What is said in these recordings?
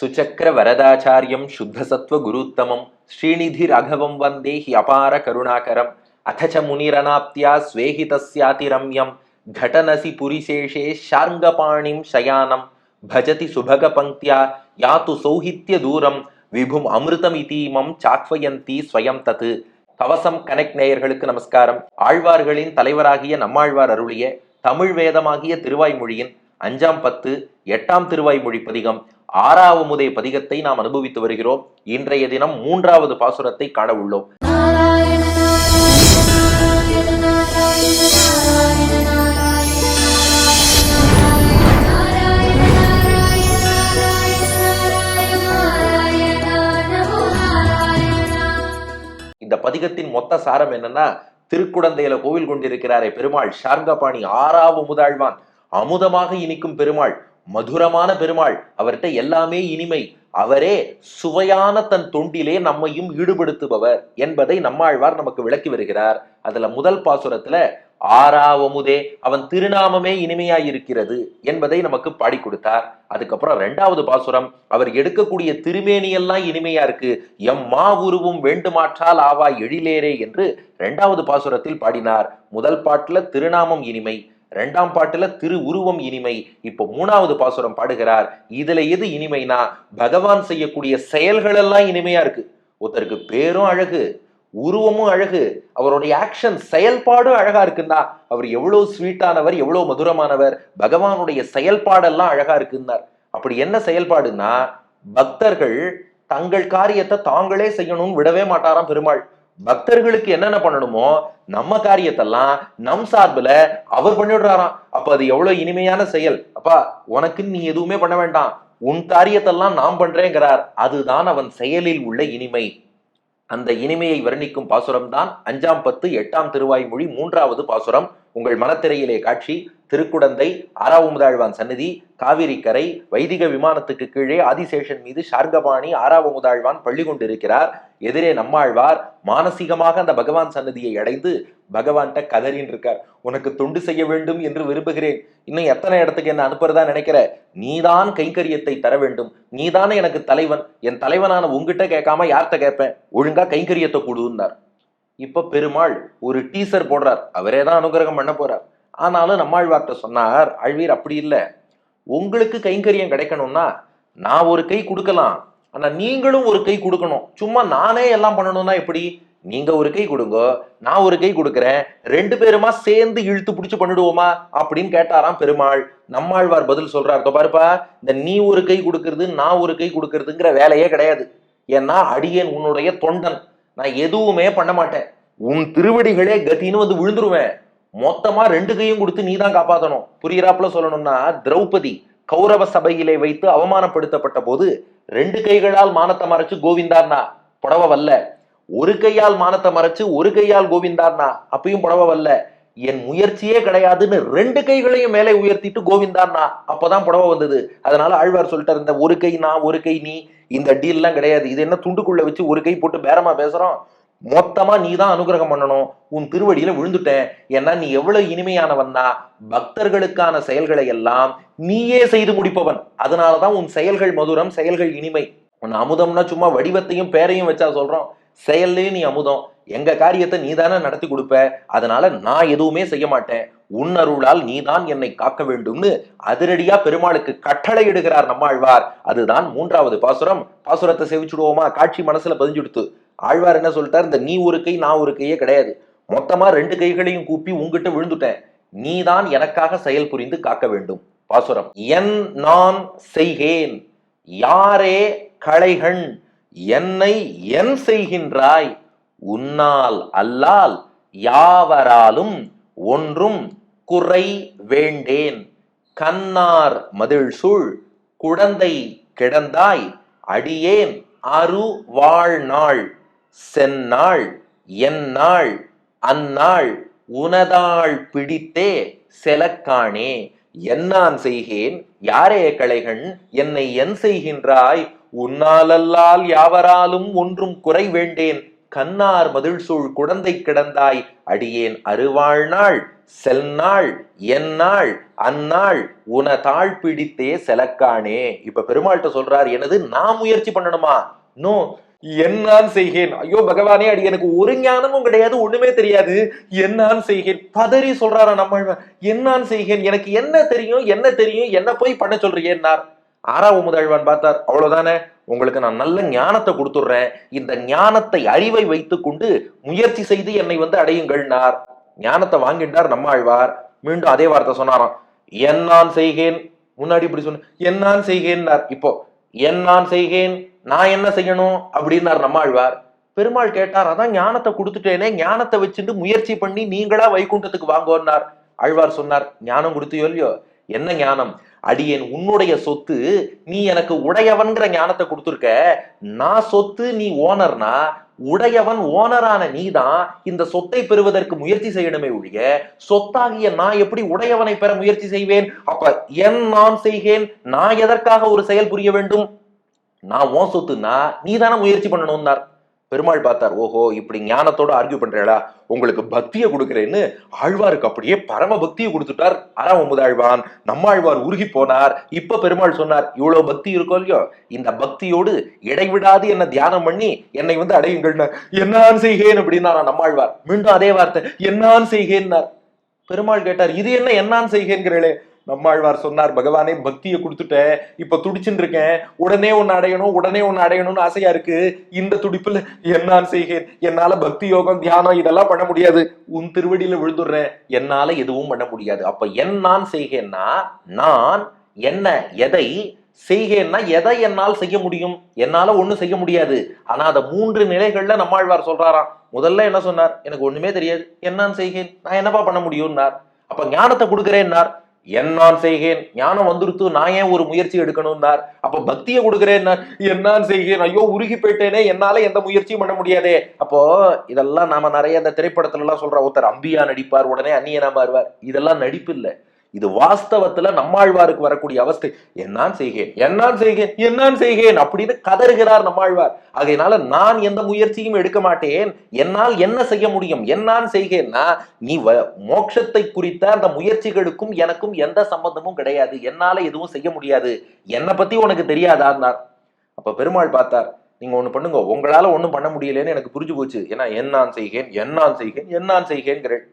சுச்சக்கர வரதாச்சாரியம் சுத்தசத்வ குருத்தமம். ஸ்ரீநிதி ரகவம் வந்தே அபார கருணாகரம். அத்தச்ச முனிரணாப்தியா ஸ்வேஹி தஸ்யாதிரம்யம். புரிசேஷே पुरिशेषे शार्ङ्गपाणिं शयानं भजति सुभगपङ्क्त्या या तु சௌஹித்யதூரம் விபும் அமிர்தம் இதீமம் சாக்வயந்தி ஸ்வயம் தத்து கவசம் கனெக்ட் நேயர்களுக்கு நமஸ்காரம் ஆழ்வார்களின் தலைவராகிய நம்மாழ்வார் அருளிய தமிழ் வேதமாகிய திருவாய்மொழியின் அஞ்சாம் பத்து எட்டாம் திருவாய்மொழி பதிகம் ஆறாவமுதே பதிகத்தை நாம் அனுபவித்து வருகிறோம். இன்றைய தினம் மூன்றாவது பாசுரத்தை காண உள்ளோம். இந்த பதிகத்தின் மொத்த சாரம் என்னன்னா திருக்குடந்தையில கோவில் கொண்டிருக்கிறாரே பெருமாள் ஷார்கபாணி ஆறாவது முதாழ்வான் அமுதமாக இனிக்கும் பெருமாள் மதுரமான பெருமாள் அவர்கிட்ட எல்லாமே இனிமை. அவரே சுவையான தன் தொண்டிலே நம்மையும் ஈடுபடுத்துபவர் என்பதை நம்மாழ்வார் நமக்கு விளக்கி வருகிறார். அதுல முதல் பாசுரத்துல ஆறாவமுதே அவன் திருநாமமே இனிமையாயிருக்கிறது என்பதை நமக்கு பாடி கொடுத்தார். அதுக்கப்புறம் ரெண்டாவது பாசுரம் அவர் எடுக்கக்கூடிய திருமேனியெல்லாம் இனிமையா இருக்கு. எம் மா உருவும் வேண்டுமாற்றால் ஆவா எழிலேரே என்று இரண்டாவது பாசுரத்தில் பாடினார். முதல் பாட்டுல திருநாமம் இனிமை. ரெண்டாம் பாட்டுல திரு உருவம் இனிமை. இப்போ மூணாவது பாசுரம் பாடுகிறார். இதுல எது இனிமைனா பகவான் செய்யக்கூடிய செயல்கள் எல்லாம் இனிமையா இருக்கு. ஒருத்தருக்கு பேரும் அழகு உருவமும் அழகு அவருடைய ஆக்ஷன் செயல்பாடும் அழகா இருக்குன்னா அவர் எவ்வளவு ஸ்வீட்டானவர் எவ்வளவு மதுரமானவர் பகவானுடைய செயல்பாடெல்லாம் அழகா இருக்குன்னார். அப்படி என்ன செயல்பாடுன்னா பக்தர்கள் தங்கள் காரியத்தை தாங்களே செய்யணும்னு விடவே மாட்டாராம் பெருமாள். பக்தர்களுக்கு என்னென்ன பண்ணணுமோ நம்ம காரியத்தெல்லாம் நம் சார்புல அவர் பண்ணிவிடுறாராம். அப்ப அது எவ்வளவு இனிமையான செயல். அப்பா உனக்கு நீ எதுவுமே பண்ண வேண்டாம். உன் காரியத்தெல்லாம் நாம் பண்றேங்கிறார். அதுதான் அவன் செயலில் உள்ள இனிமை. அந்த இனிமையை வர்ணிக்கும் பாசுரம் தான் அஞ்சாம் பத்து எட்டாம் திருவாய்மொழி மூன்றாவது பாசுரம். உங்கள் மனத்திரையிலே காட்சி. திருக்குடந்தை ஆறாவமுதாழ்வான் சன்னதி காவிரி கரை வைதிக விமானத்துக்கு கீழே ஆதிசேஷன் மீது ஷார்கபாணி ஆறாவமுதாழ்வான் பள்ளி கொண்டிருக்கிறார். எதிரே நம்மாழ்வார். மானசீகமாக அந்த பகவான் சன்னதியை அடைந்து பகவான்கிட்ட கதறின்னு இருக்கார். உனக்கு தொண்டு செய்ய வேண்டும் என்று விரும்புகிறேன். இன்னும் எத்தனை இடத்துக்கு என்ன அனுப்புறதா நினைக்கிற? நீதான் கைங்கரியத்தை தர வேண்டும். நீதானே எனக்கு தலைவன். என் தலைவனான உங்ககிட்ட கேட்காம யார்கிட்ட கேட்பேன்? ஒழுங்கா கைங்கரியத்தை கொடுன்னார். இப்ப பெருமாள் ஒரு டீசர் போடுறார். அவரே தான் அனுகிரகம் பண்ண போறார். ஆனாலும் நம்மாழ்வார்கிட்ட சொன்னார் ஆழ்வீர் அப்படி இல்லை. உங்களுக்கு கைங்கரியம் கிடைக்கணும்னா நான் ஒரு கை கொடுக்கலாம். ஆனால் நீங்களும் ஒரு கை கொடுக்கணும். சும்மா நானே எல்லாம் பண்ணணும்னா எப்படி? நீங்க ஒரு கை கொடுங்க. நான் ஒரு கை கொடுக்குறேன். ரெண்டு பேருமா சேர்ந்து இழுத்து பிடிச்சி பண்ணிடுவோமா? அப்படின்னு கேட்டாராம் பெருமாள். நம்மாழ்வார் பதில் சொல்கிறார் பாருப்பா இந்த நீ ஒரு கை கொடுக்கறது நான் ஒரு கை கொடுக்கறதுங்கிற வேலையே கிடையாது. ஏன்னா அடியேன் உன்னுடைய தொண்டன். நான் எதுவுமே பண்ண மாட்டேன். உன் திருவடிகளே கத்தின்னு வந்து விழுந்துருவேன். மொத்தமா ரெண்டு கையும் கொடுத்து நீ தான் காப்பாத்தணும். புரியிறாப்புல சொல்லணும்னா திரௌபதி கௌரவ சபையிலே வைத்து அவமானப்படுத்தப்பட்ட போது ரெண்டு கைகளால் மானத்தை மறைச்சு கோவிந்தார்னா புடவ வல்ல. ஒரு கையால் மானத்தை மறைச்சு ஒரு கையால் கோவிந்தார்னா அப்பயும் புடவ வல்ல. என் முயற்சியே கிடையாதுன்னு ரெண்டு கைகளையும் மேலே உயர்த்திட்டு கோவிந்தார்னா அப்பதான் புடவ வந்தது. அதனால ஆழ்வார் சொல்லிட்டார் இந்த ஒரு கை நான் ஒரு கை நீ இந்த டீல்லாம் கிடையாது. இது என்ன துண்டுக்குள்ள வச்சு ஒரு கை போட்டு பேரமா பேசுறோம்? மொத்தமா நீ தான் அனுகிரகம் பண்ணணும். உன் திருவடியில விழுந்துட்டேன். ஏன்னா நீ எவ்வளவு இனிமையானவன்னா பக்தர்களுக்கான செயல்களை எல்லாம் நீயே செய்து முடிப்பவன். அதனாலதான் உன் செயல்கள் மதுரம் செயல்கள் இனிமை. உன் அமுதம்னா சும்மா வடிவத்தையும் பேரையும் வச்சா சொல்றோம். செயல்லே நீ அமுதம். எங்க காரியத்தை நீ தானே நடத்தி கொடுப்ப. அதனால நான் எதுவுமே செய்ய மாட்டேன். உன் அருளால் நீதான் என்னை காக்க வேண்டும்னு அதிரடியா பெருமாளுக்கு கட்டளை இடுகிறார் நம்மாழ்வார். அதுதான் மூன்றாவது பாசுரம். பாசுரத்தை செவிச்சுடுவோமா? காட்சி மனசுல பதிஞ்சுடுத்து. ஆழ்வார் என்ன சொல்லிட்டார்? இந்த நீ ஒரு கை நான் ஒரு கையே கிடையாது. மொத்தமா ரெண்டு கைகளையும் கூப்பி உங்ககிட்ட விழுந்துட்டேன். நீதான் எனக்காக செயல் புரிந்து காக்க வேண்டும். பாசுரம். என் நான் செய்கேன். யாரே களைகண் என்னை என் செய்கின்றாய்? உன்னால் அல்லால் யாவராலும் ஒன்றும் குறை வேண்டேன். கண்ணார் மதில் சூழ் குழந்தை கிடந்தாய் அடியேன் அரு வாழ்நாள் செந்நாள் எந்நாள் அந்நாள் உனதாள் பிடித்தே செலக்காணே என்னான் செய்கேன் யாரே களைகண் என்னை என் செய்கின்றாய். உன்னாலல்லால் யாவராலும் ஒன்றும் குறை வேண்டேன். கண்ணார் மதில் சூழ் குழந்தை கிடந்தாய். அடியேன் அருவாழ்நாள் செல்நாள் எந்நாள் அந்நாள் உன தாழ் பிடித்தே செலக்கானே இப்ப பெருமாள்கிட்ட சொல்றார் எனது நான் முயற்சி பண்ணணுமா? நோ என்னான் செய்கேன் ஐயோ பகவானே அடி எனக்கு ஒரு ஞானமும் கிடையாது ஒண்ணுமே தெரியாது. என்னான் செய்கேன் பதறி சொல்றாரா நம்ம என்னான் செய்கேன் எனக்கு என்ன தெரியும் என்ன தெரியும் என்ன போய் பண்ண சொல்றீங்கன்னார் ஆறாவது முதல்வான் பார்த்தார். அவ்வளவுதானே? உங்களுக்கு நான் நல்ல ஞானத்தை கொடுத்துடுறேன். இந்த ஞானத்தை அறிவை வைத்துக்கொண்டு முயற்சி செய்து என்னை வந்து அடையுங்கள்னார் ஞானத்தை வாங்கிட்டார் நம்மாழ்வார். மீண்டும் அதே வார்த்தை சொன்னாராம். என்னான் செய்கேன் முன்னாடி இப்படி சொன்ன என்னான் செய்கேன்னார் இப்போ என்னான் செய்கேன் நான் என்ன செய்யணும் அப்படின்னார் நம்மாழ்வார். பெருமாள் கேட்டார் அதான் ஞானத்தை கொடுத்துட்டேனே ஞானத்தை வச்சுட்டு முயற்சி பண்ணி நீங்களா வைகுண்டத்துக்கு வாங்கோன்னார். ஆழ்வார் சொன்னார் ஞானம் கொடுத்தியோ இல்லையோ? என்ன ஞானம்? அடியேன் உன்னுடைய சொத்து நீ எனக்கு உடையவன்கிற ஞானத்தை கொடுத்துருக்க. நான் சொத்து நீ ஓனர்னா உடையவன் ஓனரான நீதான் இந்த சொத்தை பெறுவதற்கு முயற்சி செய்யணுமே ஒழிய சொத்தாகிய நான் எப்படி உடையவனை பெற முயற்சி செய்வேன்? அப்ப என் நான் செய்கேன் நான் எதற்காக ஒரு செயல் புரிய வேண்டும்? நான் ஓ சொத்துன்னா நீ தானே முயற்சி பண்ணணும்னார் பெருமாள் பார்த்தார் ஓஹோ இப்படி ஞானத்தோட ஆர்கியூ பண்றேடா உங்களுக்கு பக்தியை கொடுக்குறேன்னு ஆழ்வாருக்கு அப்படியே பரம பக்தியை கொடுத்துட்டார். ஆறாம் ஒன்பதாழ்வான் நம்மாழ்வார் உருகி போனார். இப்ப பெருமாள் சொன்னார் இவ்வளவு பக்தி இருக்கோ இல்லையோ? இந்த பக்தியோடு இடைவிடாது என்ன தியானம் பண்ணி என்னை வந்து அடையுங்கள்னு. என்னான் செய்கேன் அப்படின்னா நம்மாழ்வார் மீண்டும் அதே வார்த்தை என்னான் செய்கேன்னார். பெருமாள் கேட்டார் இது என்ன என்னான் செய்கேங்கிறளே நம்மாழ்வார் சொன்னார் பகவானே பக்தியை கொடுத்துட்டேன் இப்ப துடிச்சுட்டு இருக்கேன். உடனே ஒன்னு அடையணும் உடனே ஒன்னு அடையணும்னு ஆசையா இருக்கு. இந்த துடிப்புல என்னான் செய்கிறேன். என்னால பக்தி யோகம் தியானம் இதெல்லாம் பண்ண முடியாது. உன் திருவடியில விழுந்துடுறேன். என்னால எதுவும் பண்ண முடியாது. அப்ப என் நான் செய்கேன்னா நான் என்ன எதை செய்கேன்னா எதை என்னால் செய்ய முடியும்? என்னால ஒண்ணும் செய்ய முடியாது. ஆனா அந்த மூன்று நிலைகள்ல நம்மாழ்வார் சொல்றாராம். முதல்ல என்ன சொன்னார்? எனக்கு ஒண்ணுமே தெரியாது. என்னான்னு செய்கிறேன். நான் என்னப்பா பண்ண முடியும்னார்? அப்ப ஞானத்தை கொடுக்குறேன்னார். என் நான் செய்கேன் ஞானம் வந்துருத்து நான் ஏன் ஒரு முயற்சி எடுக்கணும்னார்? அப்ப பக்தியை கொடுக்குறேன் என்னான் செய்கேன் ஐயோ உருகி போயிட்டேனே என்னால எந்த முயற்சியும் பண்ண முடியாதே. அப்போ இதெல்லாம் நாம நிறைய அந்த திரைப்படத்துல எல்லாம் சொல்ற ஒருத்தர் அம்பியா நடிப்பார் உடனே அந்நியனா மாறுவார். இதெல்லாம் நடிப்பு இல்ல இது வாஸ்தவத்துல நம்மாழ்வாருக்கு வரக்கூடிய அவஸ்தை. என்னான் செய்கேன்? என்னான் செய்கேன்? என்னான் செய்கேன்? அப்படின்னு கதறுகிறார் நம்மாழ்வார். ஆகையினால நான் எந்த முயற்சியும் எடுக்க மாட்டேன். என்னால் என்ன செய்ய முடியும்? என்னான் செய்கேன்னா நீ வ- மோட்சத்தை குறித்த அந்த முயற்சிகளுக்கும் எனக்கும் எந்த சம்பந்தமும் கிடையாது. என்னால எதுவும் செய்ய முடியாது. என்னை பத்தி உனக்கு தெரியாதான்னார் அப்ப பெருமாள் பார்த்தார். நீங்க ஒண்ணு பண்ணுங்க. உங்களால ஒண்ணும் பண்ண முடியலன்னு எனக்கு புரிஞ்சு போச்சு. ஏன்னா என்னான் செய்கேன்? என்னான் செய்கேன்? என்னான் செய்கேங்கிறேன்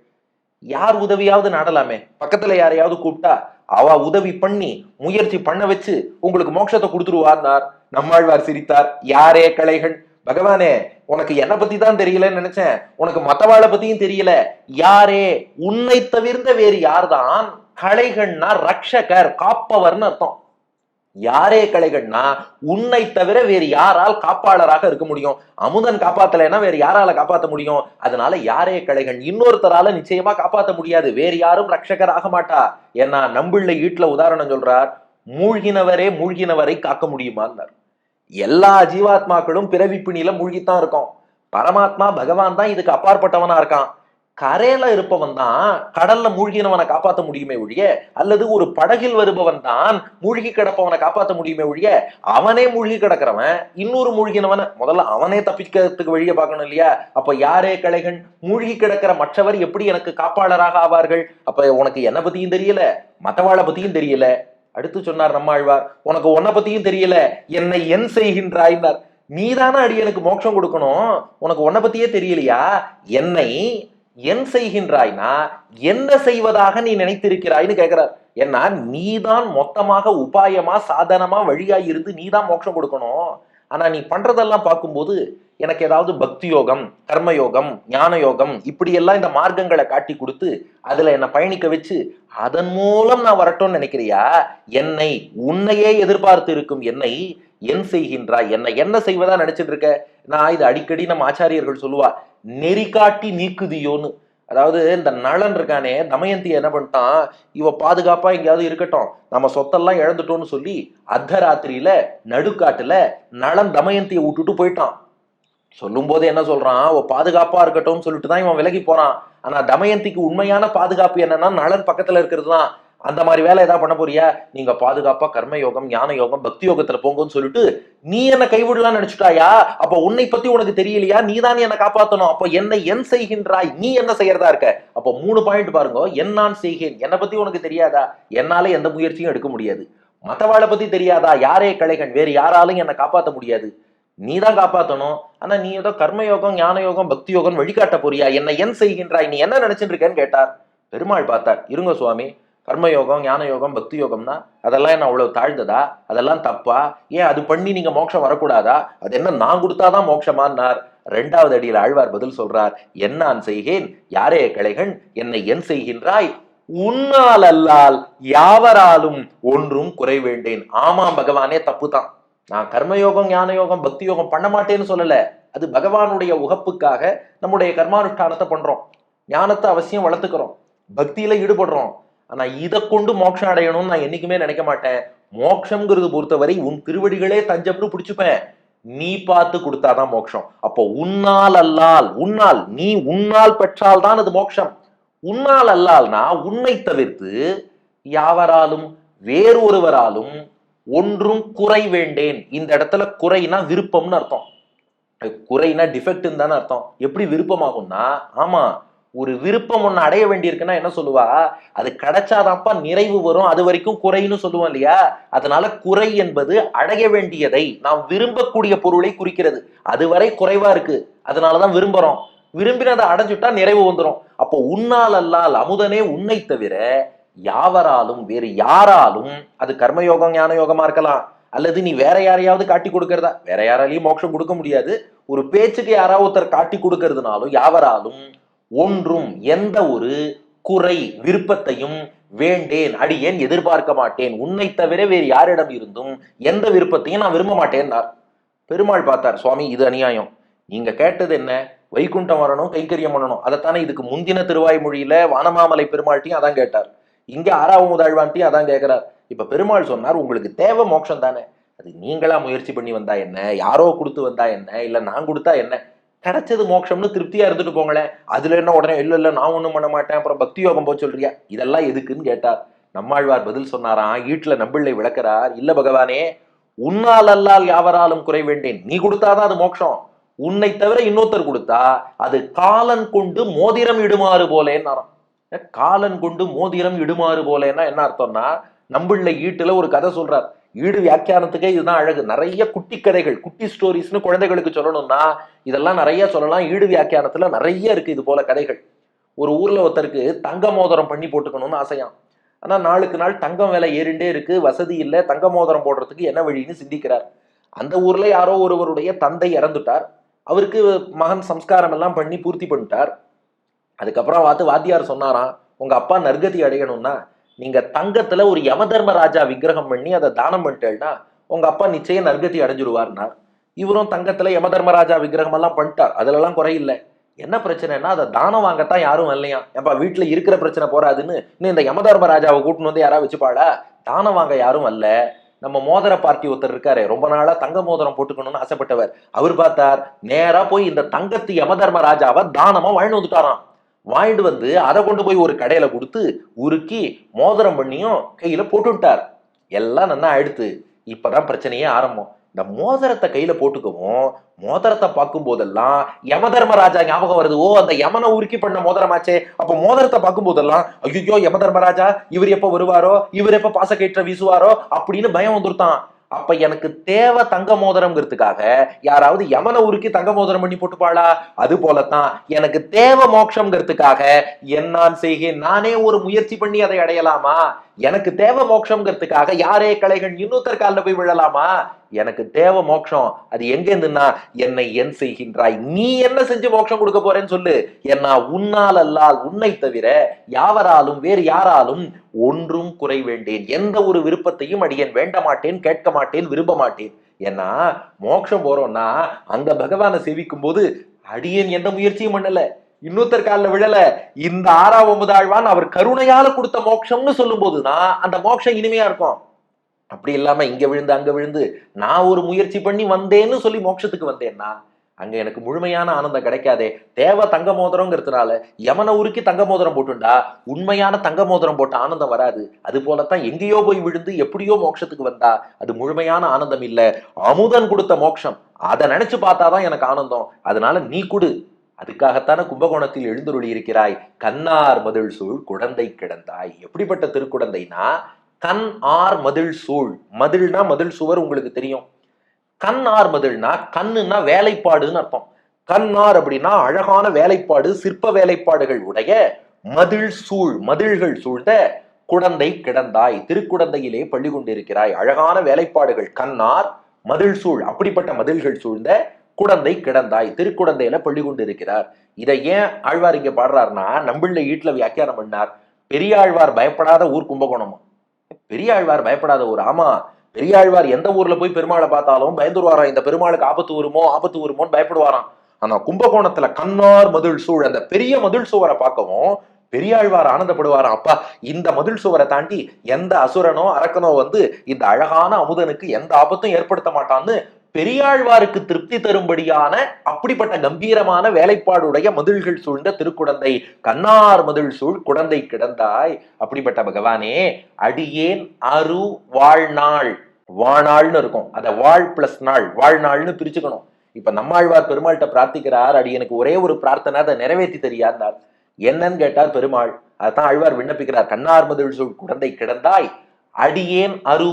யார் உதவியாவது நாடலாமே? பக்கத்துல யாரையாவது கூப்பிட்டா அவ உதவி பண்ணி முயற்சி பண்ண வச்சு உங்களுக்கு மோட்சத்தை கொடுத்துருவார்னார் நம்மாழ்வார் சிரித்தார் யாரே கலைகள்? பகவானே உனக்கு என்ன பத்தி தான் தெரியலன்னு நினைச்சேன். உனக்கு மத்தவாளை பத்தியும் தெரியல. யாரே? உன்னை தவிர்ந்த வேறு யார்தான்? கலைகள்னா ரக்ஷகர் காப்பவர்னு அர்த்தம். யாரே கலைகள்னா உன்னை தவிர வேறு யாரால் காப்பாளராக இருக்க முடியும். அமுதன் காப்பாத்தலைன்னா வேறு யாரால காப்பாத்த முடியும்? அதனால யாரே கலைகள் இன்னொருத்தரால நிச்சயமா காப்பாற்ற முடியாது. வேறு யாரும் ரட்சகர் ஆக மாட்டா. ஏன்னா நம்பிள்ளை வீட்டுல உதாரணம் சொல்றார் மூழ்கினவரே மூழ்கினவரை காக்க முடியுமான்னார். எல்லா ஜீவாத்மாக்களும் பிறவி மூழ்கித்தான் இருக்கும். பரமாத்மா பகவான் தான் இதுக்கு அப்பாற்பட்டவனா இருக்கான். கரையில இருப்பவன் தான் கடல்ல மூழ்கினவனை காப்பாற்ற முடியுமே ஒழிய அல்லது ஒரு படகில் வருபவன் தான் மூழ்கி கிடப்பவனை காப்பாற்ற முடியுமே ஒழிய அவனே மூழ்கி கிடக்கிறவன் இன்னொரு மூழ்கினவனை முதல்ல அவனே தப்பிக்கிறதுக்கு வழியை பார்க்கணும் இல்லையா? அப்ப யாரே கலைகள் மூழ்கி கிடக்கிற மற்றவர் எப்படி எனக்கு காப்பாளராக ஆவார்கள்? அப்ப உனக்கு என்ன பத்தியும் தெரியல? மத்தவாளை பத்தியும் தெரியல. அடுத்து சொன்னார் நம்மாழ்வார் உனக்கு உன்னை பத்தியும் தெரியல என்னை என் செய்கின்றாய்னார். நீதானே அடி எனக்கு மோட்சம் கொடுக்கணும்? உனக்கு உன்னை பத்தியே தெரியலையா? என்னை என் செய்கின்றாய்னா என்ன செய்வதாக நீ நினைத்திருக்கிறாய்னு கேட்கிறார் ஏன்னா நீதான் மொத்தமாக உபாயமா சாதனமா வழியாய் இருந்து நீதான் மோட்சம் கொடுக்கணும். ஆனா நீ பண்றதெல்லாம் பார்க்கும்போது எனக்கு ஏதாவது பக்தி யோகம் கர்ம யோகம் ஞான யோகம் இப்படி எல்லாம் இந்த மார்க்கங்களை காட்டி கொடுத்து அதுல என்னை பயணிக்க வச்சு அதன் மூலம் நான் வரட்டும்னு நினைக்கிறியா? என்னை உன்னையே எதிர்பார்த்து இருக்கும் என்னை என் செய்கின்றாய். என்னை என்ன செய்வதா நினைச்சிட்டு இருக்க? நான் இது அடிக்கடி நம்ம ஆச்சாரியர்கள் சொல்லுவா நெறி காட்டி நீக்குதியோன்னு. அதாவது இந்த நலன் இருக்கானே தமயந்தி என்ன பண்ணிட்டான்? இவ பாதுகாப்பா எங்கேயாவது இருக்கட்டும். நம்ம சொத்தெல்லாம் இழந்துட்டோம்னு சொல்லி அர்த்தராத்திரியில நடுக்காட்டுல நலன் தமயந்தியை விட்டுட்டு போயிட்டான். சொல்லும் போது என்ன சொல்றான்? அவ பாதுகாப்பா இருக்கட்டும்னு சொல்லிட்டு தான் இவன் விலகி போறான். ஆனா தமயந்திக்கு உண்மையான பாதுகாப்பு என்னன்னா நலன் பக்கத்துல இருக்கிறது தான் அந்த மாதிரி வேலை ஏதாவது பண்ண போறியா? நீங்க பாதுகாப்பா கர்ம யோகம் ஞான யோகம் பக்தி யோகத்துல போங்கன்னு சொல்லிட்டு நீ என்ன கைவிடலாம் நினைச்சுட்டாயா? அப்ப உன்னை பத்தி உனக்கு தெரியலையா? நீ தான் என்ன காப்பாத்தணும். அப்ப என்னை என் செய்கின்றாய். நீ என்ன செய்யறதா இருக்க? அப்ப மூணு பாயிண்ட் பாருங்க. என் நான் செய்கிறேன். என்னை பத்தி உனக்கு தெரியாதா? என்னால எந்த முயற்சியும் எடுக்க முடியாது. மத்தவாளை பத்தி தெரியாதா? யாரே கலைகன் வேறு யாராலும் என்னை காப்பாற்ற முடியாது. நீ தான் காப்பாத்தணும். ஆனா நீ ஏதோ கர்ம யோகம் ஞான யோகம் பக்தி யோகம் வழிகாட்ட போறியா? என்னை என் செய்கின்றாய். நீ என்ன நினைச்சிட்டு இருக்கேன்னு கேட்டார். பெருமாள் பார்த்தார். இருங்க சுவாமி. கர்மயோகம் ஞான யோகம் பக்தி யோகம்னா அதெல்லாம் என்ன அவ்வளவு தாழ்ந்ததா? அதெல்லாம் தப்பா? ஏன் அது பண்ணி நீங்க மோட்சம் வரக்கூடாதா? அது என்ன நான் கொடுத்தாதான் மோட்சமானார்? ரெண்டாவது அடியில் ஆழ்வார் பதில் சொல்றார் என்ன நான் செய்கேன் யாரே கிளைகன் என்னை என் செய்கின்றாய்? உன்னால் அல்லால் யாவராலும் ஒன்றும் குறை வேண்டேன். ஆமாம் பகவானே தப்பு தான் நான் கர்மயோகம் ஞான யோகம் பக்தி யோகம் பண்ண மாட்டேன்னு சொல்லல. அது பகவானுடைய உகப்புக்காக நம்முடைய கர்மானுஷ்டானத்தை பண்றோம். ஞானத்தை அவசியம் வளர்த்துக்கிறோம். பக்தியில ஈடுபடுறோம். ஆனா இதை கொண்டு மோட்சம் அடையணும்னு நான் என்னைக்குமே நினைக்க மாட்டேன். மோட்சம்ங்கிறது பொறுத்தவரை உன் திருவடிகளே தஞ்சம்னு பிடிச்சுப்பேன். நீ பார்த்து கொடுத்தாதான் மோட்சம். அப்போ உன்னால் அல்லால் உன்னால் நீ உன்னால் பெற்றால் தான் அது மோட்சம். உன்னால் அல்லால்னா உன்னை தவிர்த்து யாவராலும் வேறொருவராலும் ஒன்றும் குறை வேண்டேன். இந்த இடத்துல குறைனா விருப்பம்னு அர்த்தம். குறைனா டிஃபெக்ட்னு தானே அர்த்தம். எப்படி விருப்பமாகும்னா ஆமா ஒரு விருப்பம் ஒன்று அடைய வேண்டியிருக்குன்னா என்ன சொல்லுவா? அது கிடைச்சாதான்ப்பா நிறைவு வரும். அது வரைக்கும் குறைன்னு சொல்லுவோம் இல்லையா? அதனால குறை என்பது அடைய வேண்டியதை நாம் விரும்பக்கூடிய பொருளை குறிக்கிறது. அதுவரை குறைவா இருக்கு. அதனாலதான் விரும்புறோம். விரும்பினதை அடைஞ்சுட்டா நிறைவு வந்துடும் அப்போ உன்னால் அல்லால் அமுதனே உன்னை தவிர யாவராலும் வேறு யாராலும் அது கர்மயோகம் ஞான யோகமா இருக்கலாம். அல்லது நீ வேற யாரையாவது காட்டி கொடுக்கறதா? வேற யாராலையும் மோட்சம் கொடுக்க முடியாது. ஒரு பேச்சுக்கு யாராவது ஒருத்தர் காட்டி கொடுக்கறதுனாலும் யாவராலும் ஒன்றும் எந்த ஒரு குறை விருப்பத்தையும் வேண்டேன் அடியேன் எதிர்பார்க்க மாட்டேன். உன்னை தவிர வேறு யாரிடம் இருந்தும் எந்த விருப்பத்தையும் நான் விரும்ப மாட்டேன்னார் பெருமாள் பார்த்தார் சுவாமி இது அநியாயம். நீங்க கேட்டது என்ன? வைகுண்டம் வரணும் கைங்கரியம் பண்ணணும். அதைத்தானே இதுக்கு முந்தின திருவாய்மொழியில வானமாமலை பெருமாள்ட்டையும் அதான் கேட்டார். இங்க ஆறாவது முதல்வான்ட்டையும் அதான் கேட்கிறார். இப்ப பெருமாள் சொன்னார் உங்களுக்கு தேவை மோட்சம் தானே. அது நீங்களா முயற்சி பண்ணி வந்தா என்ன? யாரோ கொடுத்து வந்தா என்ன? இல்ல நான் கொடுத்தா என்ன? கிடைச்சது மோட்சம்னு திருப்தியா இருந்துட்டு போங்களேன். அதுல என்ன உடனே இல்ல இல்ல நான் ஒண்ணும் பண்ண மாட்டேன். அப்புறம் பக்தி யோகம் போக சொல்றியா? இதெல்லாம் எதுக்குன்னு கேட்டார் நம்மாழ்வார் பதில் சொன்னாராம் ஈட்டுல நம்பிள்ளை விளக்கிறார். இல்ல பகவானே உன்னால் அல்லால் யாவராலும் குறை வேண்டேன். நீ கொடுத்தாதான் அது மோட்சம். உன்னை தவிர இன்னொருத்தர் கொடுத்தா அது காலன் கொண்டு மோதிரம் இடுமாறு போலேன்னு காலன் கொண்டு மோதிரம் இடுமாறு போலேன்னா என்ன அர்த்தம்னா நம்பிள்ளை ஈட்டுல ஒரு கதை சொல்றார். ஈடு வியாக்கியானத்துக்கே இதுதான் அழகு. நிறைய குட்டி கதைகள் குட்டி ஸ்டோரிஸ்னு குழந்தைகளுக்கு சொல்லணும்னா இதெல்லாம் நிறைய சொல்லலாம். ஈடு வியாக்கியானத்துல நிறைய இருக்கு இது போல கதைகள். ஒரு ஊர்ல ஒருத்தருக்கு தங்க மோதிரம் பண்ணி போட்டுக்கணும்னு ஆசையாம். ஆனா நாளுக்கு நாள் தங்கம் விலை ஏறிண்டே இருக்கு. வசதி இல்லை. தங்க மோதிரம் போடுறதுக்கு என்ன வழின்னு சிந்திக்கிறார். அந்த ஊர்ல யாரோ ஒருவருடைய தந்தை இறந்துட்டார். அவருக்கு மகன் சம்ஸ்காரம் எல்லாம் பண்ணி பூர்த்தி பண்ணிட்டார். அதுக்கப்புறம் பார்த்து வாத்தியார் சொன்னாராம் உங்க அப்பா நற்கதி அடையணும்னா நீங்க தங்கத்துல ஒரு யமதர்ம ராஜா விக்கிரகம் பண்ணி அதை தானம் பண்ணிட்டேன்னா உங்க அப்பா நிச்சயம் நற்கதி அடைஞ்சிடுவார்னார் இவரும் தங்கத்துல யமதர்மராஜா விக்கிரகம் எல்லாம் பண்ணிட்டார். அதுலலாம் குறையில்லை என்ன பிரச்சனைனா அதை தானம் வாங்கத்தான் யாரும் வரலையா? ஏப்பா வீட்டுல இருக்கிற பிரச்சனை போறாதுன்னு இன்னும் இந்த யமதர்மராஜாவை கூட்டின்னு வந்து யாராவது வச்சுப்பாடா தானம் வாங்க யாரும் வரல. நம்ம மோதிர பார்ட்டி ஒருத்தர் இருக்காரு. ரொம்ப நாளா தங்க மோதிரம் போட்டுக்கணும்னு ஆசைப்பட்டவர். அவர் பார்த்தார் நேரா போய் இந்த தங்கத்து யமதர்ம ராஜாவை தானமா வாழ்ந்து வந்துட்டாராம். வாங்கிட்டு வந்து அதை கொண்டு போய் ஒரு கடையில கொடுத்து உருக்கி மோதிரம் பண்ணியும் கையில போட்டுட்டார் எல்லாம் நல்லா ஆயிடுத்து. இப்பதான் பிரச்சனையே ஆரம்பம். இந்த மோதிரத்தை கையில போட்டுக்கவும் மோதிரத்தை பார்க்கும் போதெல்லாம் யமதர்மராஜா ஞாபகம் வருது. ஓ அந்த யமனை உருக்கி பண்ண மோதிரமாச்சே. அப்ப மோதிரத்தை பார்க்கும் போதெல்லாம் ஐயோ யமதர்மராஜா இவர் எப்ப வருவாரோ இவர் எப்ப பாசக்கேற்ற வீசுவாரோ அப்படின்னு பயம் வந்துருத்தான். அப்ப எனக்கு தேவை தங்க மோதிரம்ங்கிறதுக்காக யாராவது யமனை உருக்கி தங்க மோதிரம் பண்ணி போட்டுப்பாளா? அது போலத்தான். எனக்கு தேவை மோட்சம்ங்கிறதுக்காக என்னான் செய்கேன் நானே ஒரு முயற்சி பண்ணி அதை அடையலாமா? எனக்கு தேவை மோட்சம்ங்கிறதுக்காக யாரே கலைகள் இன்னொருத்தர் காலில் போய் விழலாமா? எனக்கு தேவை மோட்சம். அது எங்கேருந்துன்னா என்னை என் செய்கின்றாய். நீ என்ன செஞ்சு மோட்சம் கொடுக்க போறேன்னு சொல்லு. என்ன உன்னால் அல்லால் உன்னை தவிர யாவராலும் வேறு யாராலும் ஒன்றும் குறை வேண்டேன். எந்த ஒரு விருப்பத்தையும் அடியேன். வேண்ட மாட்டேன் கேட்க மாட்டேன் விரும்ப மாட்டேன் ஏன்னா மோட்சம் போறோம்னா அங்க பகவானை சேவிக்கும் போது அடியேன் எந்த முயற்சியும் பண்ணல. இன்னொருத்தர் காலில் விழல. இந்த ஆறாம் ஒன்பதாழ்வான் அவர் கருணையால கொடுத்த மோட்சம்னு சொல்லும் போதுதான் அந்த மோட்சம் இனிமையா இருக்கும். அப்படி இல்லாம இங்க விழுந்து அங்க விழுந்து நான் ஒரு முயற்சி பண்ணி வந்தேன்னு சொல்லி மோட்சத்துக்கு வந்தேன்னா அங்க எனக்கு முழுமையான ஆனந்தம் கிடைக்காதே. தேவை தங்க மோதிரங்கிறதுனால யமனை உருக்கி தங்க மோதிரம் போட்டுண்டா உண்மையான தங்க மோதிரம் போட்ட ஆனந்தம் வராது. அது போலத்தான் எங்கேயோ போய் விழுந்து எப்படியோ மோட்சத்துக்கு வந்தா அது முழுமையான ஆனந்தம் இல்ல. அமுதன் கொடுத்த மோட்சம் அதை நினைச்சு பார்த்தாதான் எனக்கு ஆனந்தம். அதனால நீ கொடு. அதுக்காகத்தான கும்பகோணத்தில் எழுந்துருளி இருக்கிறாய். கண்ணார் மதில் சூழ் குழந்தை கிடந்தாய். எப்படிப்பட்ட திருக்குழந்தைனா கண் ஆர் மதில் சூழ் மதில்னா மதில் சுவர் உங்களுக்கு தெரியும். கண் ஆர் மதில்னா கண்ணுன்னா வேலைப்பாடுன்னு அர்த்தம். கண்ணார் அப்படின்னா அழகான வேலைப்பாடு சிற்ப வேலைப்பாடுகள் உடைய மதில் சூழ் மதில்கள் சூழ்ந்த குழந்தை கிடந்தாய். திருக்குடந்தையிலே பள்ளி கொண்டிருக்கிறாய். அழகான வேலைப்பாடுகள். கண்ணார் மதில் சூழ் அப்படிப்பட்ட மதில்கள் சூழ்ந்த குடந்தை கிடந்தாய் திருக்குடந்தையில பள்ளி கொண்டு இருக்கிறார். இதை ஏன் ஆழ்வார் இங்க பாடுறாருன்னா நம்பிள்ள ஈட்டுல வியாக்கியானம் பண்ணார். பெரியாழ்வார் பயப்படாத ஊர் கும்பகோணமா. பெரியாழ்வார் பயப்படாத ஊர். ஆமா பெரியாழ்வார் எந்த ஊர்ல போய் பெருமாளை பார்த்தாலும் பயந்துருவாராம். இந்த பெருமாளுக்கு ஆபத்து வருமோ ஆபத்து வருமோன்னு பயப்படுவாராம். ஆனா கும்பகோணத்துல கண்ணார் மதுள் சூழ் அந்த பெரிய மதுள் சுவரை பார்க்கவும் பெரியாழ்வார் ஆனந்தப்படுவாராம். அப்பா இந்த மதில் சுவரை தாண்டி எந்த அசுரனோ அரக்கனோ வந்து இந்த அழகான அமுதனுக்கு எந்த ஆபத்தும் ஏற்படுத்த மாட்டான்னு பெரியாழ்வாருக்கு திருப்தி தரும்படியான அப்படிப்பட்ட கம்பீரமான வேலைப்பாடுடைய மதில்கள் சூழ்ந்த திருக்குடந்தை கண்ணார் மதில் சூழ் குடந்தை கிடந்தாய். அப்படிப்பட்ட பகவானே அடியேன் அரு வாழ்நாள். வாழ்நாள்னு இருக்கும். அத வாழ் பிளஸ் நாள் வாழ்நாள்னு பிரிச்சுக்கணும். இப்ப நம்மாழ்வார் பெருமாள்கிட்ட பிரார்த்திக்கிறார் அடி எனக்கு ஒரே ஒரு பிரார்த்தனை அதை நிறைவேற்றி தெரியாதார் என்னன்னு கேட்டார் பெருமாள். அதான் ஆழ்வார் விண்ணப்பிக்கிறார் கண்ணார் மதில் சூழ் குடந்தை கிடந்தாய் அடியேன் அரு.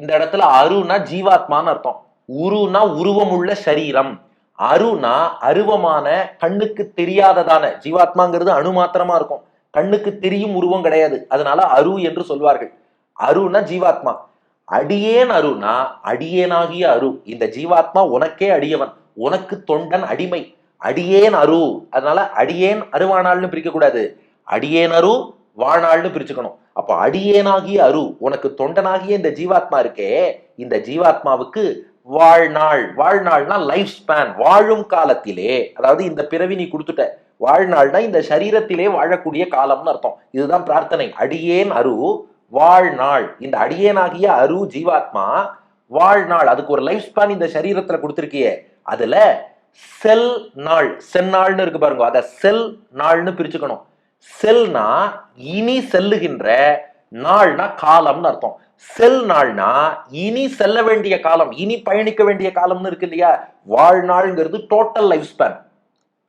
இந்த இடத்துல அருன்னா ஜீவாத்மான்னு அர்த்தம். உருனா உருவமுள்ள சரீரம். அருனா அருவமான கண்ணுக்கு தெரியாததான. ஜீவாத்மாங்கிறது அணு மாத்திரமா இருக்கும். கண்ணுக்கு தெரியும் உருவம் கிடையாது. அதனால அரு என்று சொல்வார்கள். அருனா ஜீவாத்மா. அடியேன் அருனா அடியேனாகிய அரு. இந்த ஜீவாத்மா உனக்கே அடியவன். உனக்கு தொண்டன் அடிமை. அடியேன் அரு. அதனால அடியேன் அருவானாள்னு பிரிக்க கூடாது அடியேன் அரு வாழ்நாள்னு பிரிச்சுக்கணும். அப்போ அடியேனாகிய அரு உனக்கு தொண்டனாகிய இந்த ஜீவாத்மா இருக்கே. இந்த ஜீவாத்மாவுக்கு வாழ்நாள். வாழ்நாள்னா லைஃப் ஸ்பேன் வாழும் காலத்திலே அதாவது இந்த பிறவி நீ கொடுத்துட்ட வாழ்நாள்னா இந்த சரீரத்திலே வாழக்கூடிய காலம்னு அர்த்தம். இதுதான் பிரார்த்தனை. அடியேன் அரு வாழ்நாள். இந்த அடியேனாகிய அரு ஜீவாத்மா வாழ்நாள். அதுக்கு ஒரு லைஃப் ஸ்பேன் இந்த சரீரத்துல கொடுத்துருக்கியே. அதுல செல் நாள். செந்நாள்னு இருக்கு பாருங்க. அதை செல் நாள்னு பிரிச்சுக்கணும். செல்னா இனி செல்லுகின்ற நாள்னா காலம்னு அர்த்தம். செல் நாள்னா இனி செல்ல வேண்டிய காலம் இனி பயணிக்க வேண்டிய காலம்னு இருக்கு இல்லையா? வாழ்நாள்ங்கிறது டோட்டல் லைஃப் ஸ்பேன்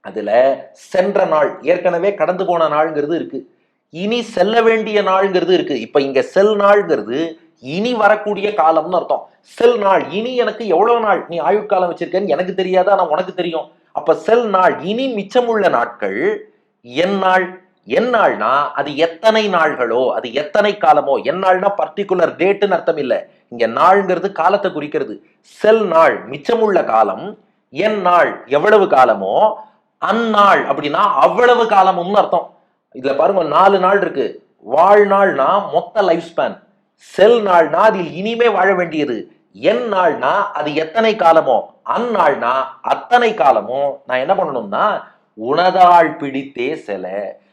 அதுல சென்ற நாள் ஏற்கனவே கடந்து போன நாள்ங்கிறது இருக்கு. இனி செல்ல வேண்டிய நாள்ங்கிறது இருக்கு. இப்ப இங்க செல் நாள்ங்கிறது இனி வரக்கூடிய காலம்னு அர்த்தம். செல் நாள் இனி எனக்கு எவ்வளவு நாள் நீ ஆயுட்காலம் வச்சிருக்கேன்னு எனக்கு தெரியாதா? நான் உனக்கு தெரியும். அப்ப செல் நாள் இனி மிச்சமுள்ள நாட்கள் என் நாள். என் நாள்னா அது எத்தனை நாள்களோ அது எத்தனை காலமோ என் நாள்னா பர்டிகுலர் டேட்டுன்னு அர்த்தம் இல்லை. இங்க நாள்ங்கிறது காலத்தை குறிக்கிறது. செல் நாள் மிச்சமுள்ள காலம் என் நாள் எவ்வளவு காலமோ அந்நாள் அப்படின்னா அவ்வளவு காலமும்னு அர்த்தம். இதுல பாருங்க நாலு நாள் இருக்கு. வாழ்நாள்னா மொத்த லைஃப் ஸ்பேன் செல் நாள்னா அதில் இனிமே வாழ வேண்டியது. என் நாள்னா அது எத்தனை காலமோ அந்நாள்னா அத்தனை காலமோ நான் என்ன பண்ணணும்னா உனதாள் பிடித்தே செல.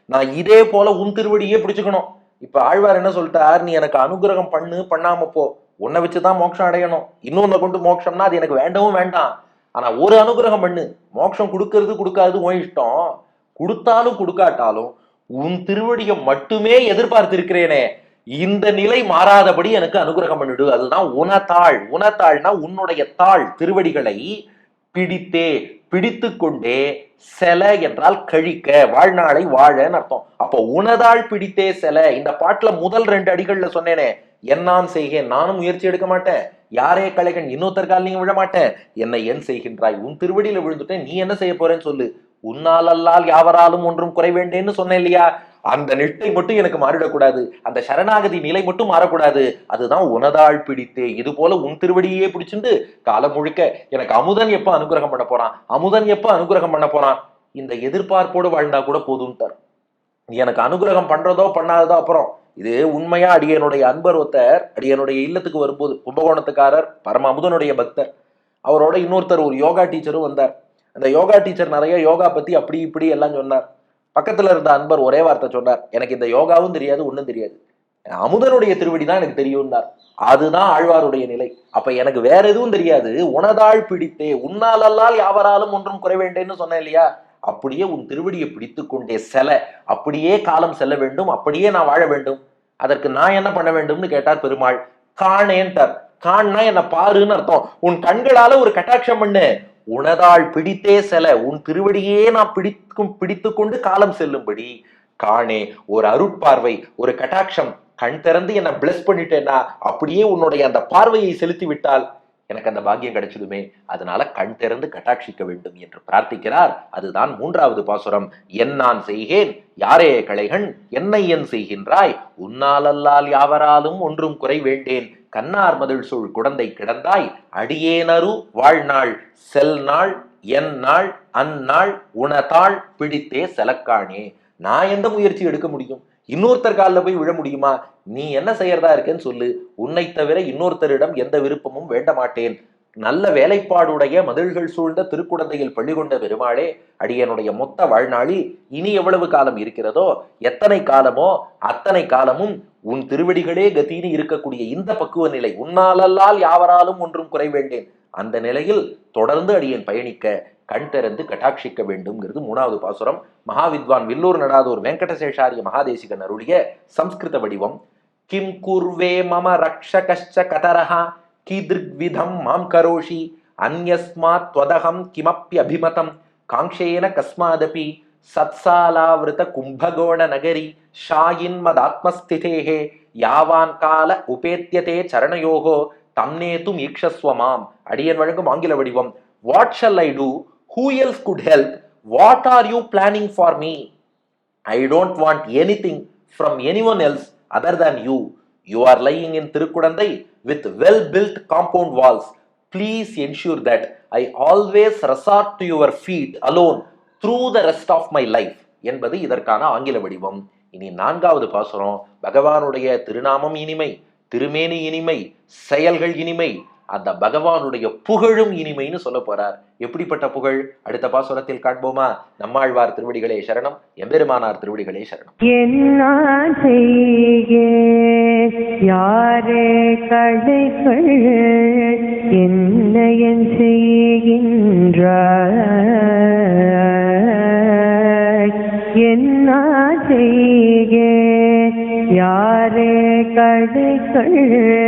நான் இதே போல உன் திருவடியே பிடிச்சுக்கணும். இப்ப ஆழ்வார் என்ன சொல்லிட்டார்? நீ எனக்கு அனுகிரகம் பண்ணு பண்ணாம போ. உன்னை வச்சுதான் மோட்சம் அடையணும். இன்னொன்னு கொண்டு மோட்சம்னா அது எனக்கு வேண்டவும் வேண்டாம். ஆனா ஒரு அனுகிரகம் பண்ணு. மோட்சம் கொடுக்கறது கொடுக்காது உன் இஷ்டம். கொடுத்தாலும் கொடுக்காட்டாலும் உன் திருவடியை மட்டுமே எதிர்பார்த்திருக்கிறேனே. இந்த நிலை மாறாதபடி எனக்கு அனுகிரகம் பண்ணிடு. அதுதான் உனத்தாள் உனத்தாள்னா உன்னுடைய தாள். திருவடிகளை பிடித்தே. பிடித்து கொண்டே செல என்றால் கழிக்க வாழ்நாளை வாழன்னு அர்த்தம். அப்போ உனதாள் பிடித்தே செல இந்த பாட்டுல முதல் ரெண்டு அடிகள்ல சொன்னேனே என்னான் செய்கேன் நானும் முயற்சி எடுக்க மாட்டேன். யாரே கலைகன் இன்னொருத்தர் காலையும் விழ மாட்டேன். என்னை என் செய்கின்றாய் உன் திருவடியில விழுந்துட்டேன் நீ என்ன செய்ய போறேன்னு சொல்லு. உன்னால் அல்லால் யாவராலும் ஒன்றும் குறை வேண்டேன்னு சொன்னேன் இல்லையா? அந்த நிட்டை மட்டும் எனக்கு மாறிடக்கூடாது. அந்த சரணாகதி நிலை மட்டும் மாறக்கூடாது. அதுதான் உனதாள் பிடித்தே. இது போல உன் திருவடியே பிடிச்சிண்டு காலம் முழுக்க எனக்கு அமுதன் எப்ப அனுகிரகம் பண்ண போறான்? அமுதன் எப்ப அனுகிரகம் பண்ண போறான்? இந்த எதிர்பார்ப்போடு வாழ்ந்தா கூட போதும்ட்டார் நீ எனக்கு அனுகிரகம் பண்றதோ பண்ணாததோ அப்புறம். இது உண்மையா? அடியனுடைய அன்பர் ஒருத்தர் அடியனுடைய இல்லத்துக்கு வரும்போது கும்பகோணத்துக்காரர் பரம அமுதனுடைய பக்தர். அவரோட இன்னொருத்தர் ஒரு யோகா டீச்சரும் வந்தார். அந்த யோகா டீச்சர் நிறைய யோகா பத்தி அப்படி இப்படி எல்லாம் சொன்னார். பக்கத்துல இருந்த அன்பர் ஒரே வார்த்தை சொன்னார் எனக்கு இந்த யோகாவும் தெரியாது ஒன்றும் தெரியாது. அமுதனுடைய திருவடி தான் எனக்கு தெரியும்னார். அதுதான் ஆழ்வாருடைய நிலை. அப்ப எனக்கு வேற எதுவும் தெரியாது. உனதாள் பிடித்தே உன்னாலல்லால் யாவராலும் ஒன்றும் குறை வேண்டேன்னு சொன்னேன் இல்லையா? அப்படியே உன் திருவடியை பிடித்து கொண்டே செல. அப்படியே காலம் செல்ல வேண்டும். அப்படியே நான் வாழ வேண்டும். அதற்கு நான் என்ன பண்ண வேண்டும்னு கேட்டார் பெருமாள். காணேன்ட்டார். காண்னா என்ன பாருன்னு அர்த்தம். உன் கண்களால ஒரு கட்டாட்சம் பண்ணு. உனதாள் பிடித்தே செல உன் திருவடியே நான் பிடிக்கும் பிடித்து கொண்டு காலம் செல்லும்படி காணே ஒரு அருட்பார்வை ஒரு கட்டாட்சம் கண் திறந்து என்ன பிளஸ் பண்ணிட்டேன்னா அப்படியே உன்னுடைய அந்த பார்வையை செலுத்தி விட்டால் எனக்கு அந்த பாக்கியம் கிடைச்சதுமே. அதனால கண் திறந்து கட்டாட்சிக்க வேண்டும் என்று பிரார்த்திக்கிறார். அதுதான் மூன்றாவது பாசுரம். என் நான் செய்கேன் யாரே களைகண் என்னை என் செய்கின்றாய். உன்னாலல்லால் யாவராலும் ஒன்றும் குறை வேண்டேன். கண்ணார் மதில் சூழ் குடந்தை கிடந்தாய் அடியேனரு வாழ்நாள் செல் நாள் என் நாள் அந்நாள் உனதாள் பிடித்தே செலக்காணே நான் எந்த முயற்சி எடுக்க முடியும்? இன்னொருத்தர் காலில் போய் விழ முடியுமா? நீ என்ன செய்யறதா இருக்கேன்னு சொல்லு. உன்னை தவிர இன்னொருத்தரிடம் எந்த விருப்பமும் வேண்ட மாட்டேன் நல்ல வேலைப்பாடுடைய மதில்கள் சூழ்ந்த திருக்குடந்தையில் பள்ளி கொண்ட பெருமாளே அடியனுடைய மொத்த வாழ்நாளில் இனி எவ்வளவு காலம் இருக்கிறதோ எத்தனை காலமோ அத்தனை காலமும் உன் திருவடிகளே கத்தினி இருக்கக்கூடிய இந்த பக்குவ நிலை உன்னாலல்லால் யாவராலும் ஒன்றும் குறை வேண்டேன். அந்த நிலையில் தொடர்ந்து அடியன் பயணிக்க கண் திறந்து கட்டாட்சிக்க வேண்டும்ங்கிறது மூணாவது பாசுரம். மகாவித்வான் வில்லூர் நடாதூர் வெங்கடசேஷாரிய மகாதேசிகன் அருளிய சம்ஸ்கிருத வடிவம். கிம் குர்வே மம ரக்ஷகஷ்ச கதரஹா. கீதிருக்விதம் மாம் கரோஷி அந்யஸ்மாத் துவதகம் கிமப்பியபிமதம் காங்கேன கஸ்மாதபி சத்சாலாவிருத கும்பகோண நகரி ஷாயின் மதாத்மஸ்திதேகே யாவான் கால உபேத்தியதே சரணயோகோ தம்னேத்தும் ஈக்ஷஸ்வமாம் அடியன் வழங்கும் ஆங்கில வடிவம் what shall I do who else could help what are you planning for me I don't want anything from anyone else other than you you are lying in Thirukkudanthai with well built compound walls. Please ensure that I always resort to your feet alone through the rest of my life. என்பது இதற்கான ஆங்கில வடிவம் இனி நான்காவது பாசுரம் பகவானுடைய திருநாமம் இனிமை திருமேனி இனிமை செயல்கள் இனிமை அந்த பகவானுடைய புகழும் இனிமைன்னு சொல்ல போறார். எப்படிப்பட்ட புகழ்? அடுத்த பாசுரத்தில் காண்போமா? நம்மாழ்வார் திருவடிகளே சரணம் எம்பெருமானார் திருவடிகளே சரணம். என்ன செய்கே யாரே கடைகள் என்ன என் செய்கின்றாய் என்ன செய்கே யாரே கடைகள்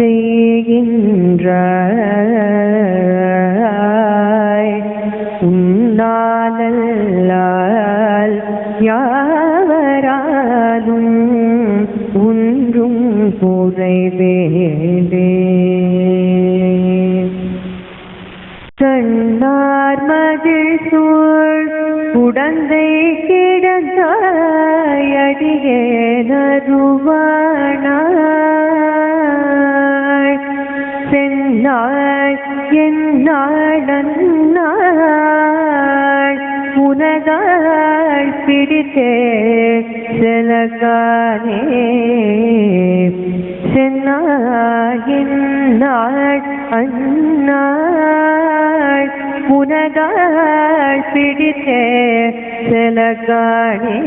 செய்கின்றாய். உன்னாலல்லால் யாவராலும் ஒன்றும் குறைவேண்டே கண்ணார் மதில் சூழ் குடந்தை கிடந்தாயடியே நருவானாய் சென்னாய் என்னாள் நன்னாள் உனதாள் பிடித்தே செலகானே. சென்னாய் என்னாள் அந்நாள் உனதாள் பிடித்தே செலகானே.